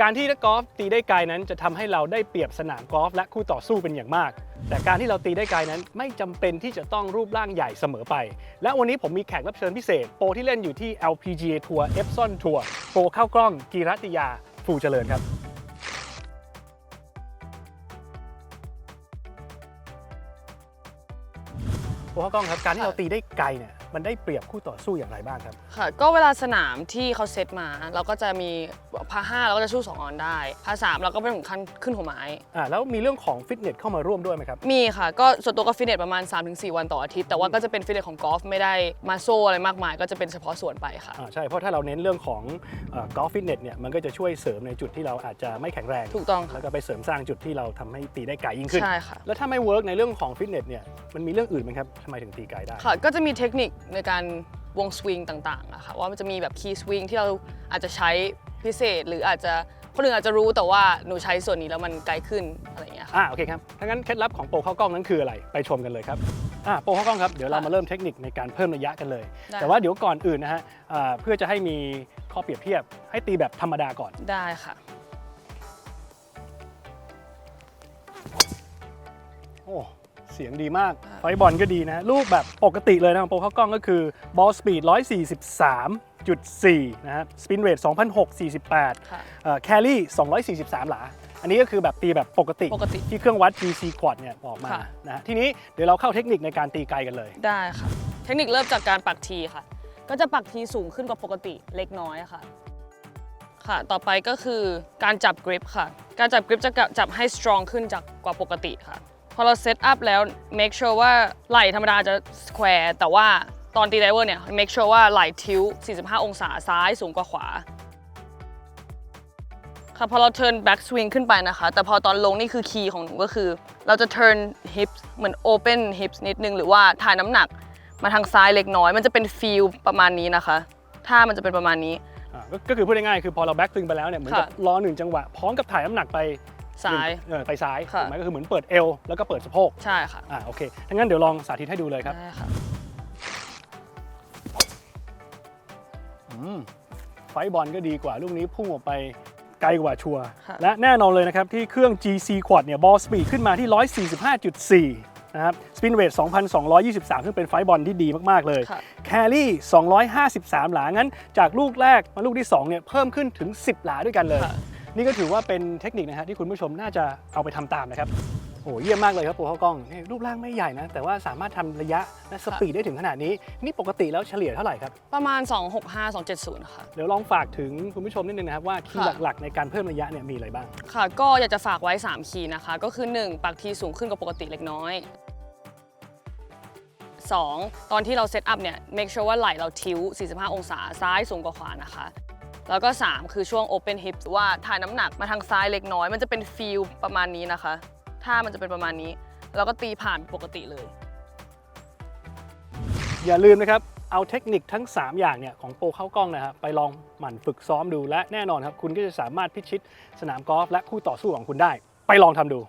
การที่นักกอล์ฟตีได้ไกลนั้นจะทำให้เราได้เปรียบสนามกอล์ฟและคู่ต่อสู้เป็นอย่างมาก แต่การที่เราตีได้ไกลนั้นไม่จำเป็นที่จะต้องรูปร่างใหญ่เสมอไป และวันนี้ผมมีแขกรับเชิญพิเศษ โปรที่เล่นอยู่ที่ LPGA Tour Epson Tour โปรเข้ากล้องกีรัตยาฟูเจริญครับโปรเข้ากล้องครับการที่เราตีได้ไกลเนี่ย มันได้เปรียบคู่ต่อสู้อย่างไรบ้างครับ ค่ะ ก็เวลาสนามที่เขาเซตมา เราก็จะมีพาห้าเราก็จะสู้สองออนได้พาสามเราก็ไม่ถึงขั้นขึ้นหัวไม้ อ่าแล้วมีเรื่องของฟิตเนสเข้ามาร่วมด้วยไหมครับ มีค่ะ ก็ส่วนตัวก็ฟิตเนสประมาณ 3-4 วันต่ออาทิตย์ แต่ว่าก็จะเป็นฟิตเนสของกอล์ฟไม่ได้มาโซ่อะไรมากมาย ก็จะเป็นเฉพาะส่วนไปค่ะ อ่าใช่ เพราะถ้าเราเน้นเรื่องของกอล์ฟฟิตเนสเนี่ยมันก็จะช่วยเสริมในจุดที่เราอาจจะไม่แข็งแรง ถูกต้องค่ะ แล้วก็ไปเสริมสร้างจุดที่เราทำให้ตีได้ไกลยิ่งขึ้น ใช่ค่ะ แล้วถ้าไม่เวิร์กในเรื่องของฟิตเนสเนี่ยมันมีเรื่องอื่นไหมครับทำไมถึงตีไกลได้ ค่ะ ก็จะมีเทคนิคในการวงสวิงต่างๆอะค่ะว่ามันจะมีแบบคีย์สวิงที่เราอาจจะใช้พิเศษ หรืออาจจะคนอื่นอาจจะรู้แต่ว่าหนูใช้ส่วนนี้แล้วมันไกลขึ้นอะไรอย่างเงี้ยค่ะ อ่าโอเคครับถ้างั้นเคล็ดลับของโปรเข้ากล้องนั้นคืออะไรไปชมกันเลยครับอ่าโปรเข้ากล้องครับเดี๋ยวเรามาเริ่มเทคนิคในการเพิ่มระยะกันเลย ได้ แต่ว่าเดี๋ยวก่อนอื่นนะฮะอ่าเพื่อจะให้มีข้อเปรียบเทียบ ให้ตีแบบธรรมดาก่อน ได้ค่ะ โอ้ เสียงดีมากไฟบอลก็ดีนะลูกแบบปกติเลยนะของโปรเข้ากล้องก็คือบอลสปีด 143.4 นะครับสปินเรท2,648ค่ะแคลรี่ 243 หลา อันนี้ก็คือแบบตีแบบปกติปกติ ที่เครื่องวัด GC Quad เนี่ยออกมาค่ะนะฮะทีนี้เดี๋ยวเราเข้าเทคนิคในการตีไกลกันเลย ได้ค่ะ เทคนิคเริ่มจากการปักทีค่ะ ก็จะปักทีสูงขึ้นกว่าปกติเล็กน้อยค่ะค่ะ ต่อไปก็คือการจับกริปค่ะ การจับกริปจะจับให้ strong ขึ้นจากกว่าปกติค่ะ พอเราเซตอัพแล้ว make sure ว่าไหล่ธรรมดาจะ square แต่ว่าตอนตีไดเวอร์เนี่ย make sure ว่าไหล่ทิว 45 องศาซ้ายสูงกว่าขวา ค่ะพอเรา turn back swing ขึ้นไปนะคะ แต่พอตอนลงนี่คือคีย์ของหนูก็คือ เราจะ turn hips เหมือน open hips นิดนึง หรือว่าถ่ายน้ำหนักมาทางซ้ายเล็กน้อย มันจะเป็น feel ประมาณนี้นะคะท่ามันจะเป็นประมาณนี้ อ่าก็ก็คือพูดง่ายๆคือพอเราแบ็ก w ิงไปแล้วเนี่ยเหมือนกับค่ะ รอหนึ่งจังหวะพร้อมกับถ่ายน้ำหนักไป ซ้ายเออไปซ้ายค่ะ ถูกไหมก็คือเหมือนเปิดเอวแล้วก็เปิดสะโพกใช่ค่ะอ่าโอเคถ้างั้นเดี๋ยวลองสาธิตให้ดูเลยครับได้ค่ะ อืมไฟบอลก็ดีกว่าลูกนี้พุ่งออกไปไกลกว่าชัวร์ค่ะ และแน่นอนเลยนะครับ ที่เครื่อง GC Quad เนี่ยบอลสปีดขึ้นมาที่ 145.4 นะครับสปินเรท2,223 ซึ่งเป็นไฟบอลที่ดีมาก ๆ เลย ค่ะ แครี่ 253 หลา งั้นจากลูกแรกมาลูกที่ 2 เนี่ย เพิ่มขึ้นถึง 10 หลาด้วยกันเลย ค่ะ นี่ก็ถือว่าเป็นเทคนิคนะฮะที่คุณผู้ชมน่าจะเอาไปทำตามนะครับโอ้เยี่ยมมากเลยครับโปรเข้ากล้องนี่รูปร่างไม่ใหญ่นะ แต่ว่าสามารถทำระยะและสปีดได้ถึงขนาดนี้ นี่ปกติแล้วเฉลี่ยเท่าไหร่ครับ ประมาณ 265 270 ค่ะ เดี๋ยวลองฝากถึงคุณผู้ชมนิดนึงนะครับ ว่าคีย์ค่ะหลักๆ ในการเพิ่มระยะเนี่ยมีอะไรบ้าง ค่ะ ก็อยากจะฝากไว้ 3 คีย์นะคะ ก็คือ 1ปักทีสูงขึ้นกว่าปกติเล็กน้อย 2 ตอนที่เราเซตอัพเนี่ย make sure ว่าไหล่เราทิว45 องศาซ้ายสูงกว่าขวานะคะ แล้วก็ 3 คือช่วง open hip หรือว่าถ่ายน้ำหนักมาทางซ้ายเล็กน้อย มันจะเป็น feel ประมาณนี้นะคะท่ามันจะเป็นประมาณนี้ แล้วก็ตีผ่านปกติเลย อย่าลืมนะครับ เอาเทคนิคทั้ง 3 อย่างเนี่ยของโปรเข้ากล้องนะครับไปลองหมั่นฝึกซ้อมดูและแน่นอนครับ คุณก็จะสามารถพิชิตสนามกอล์ฟและคู่ต่อสู้ของคุณได้ ไปลองทำดู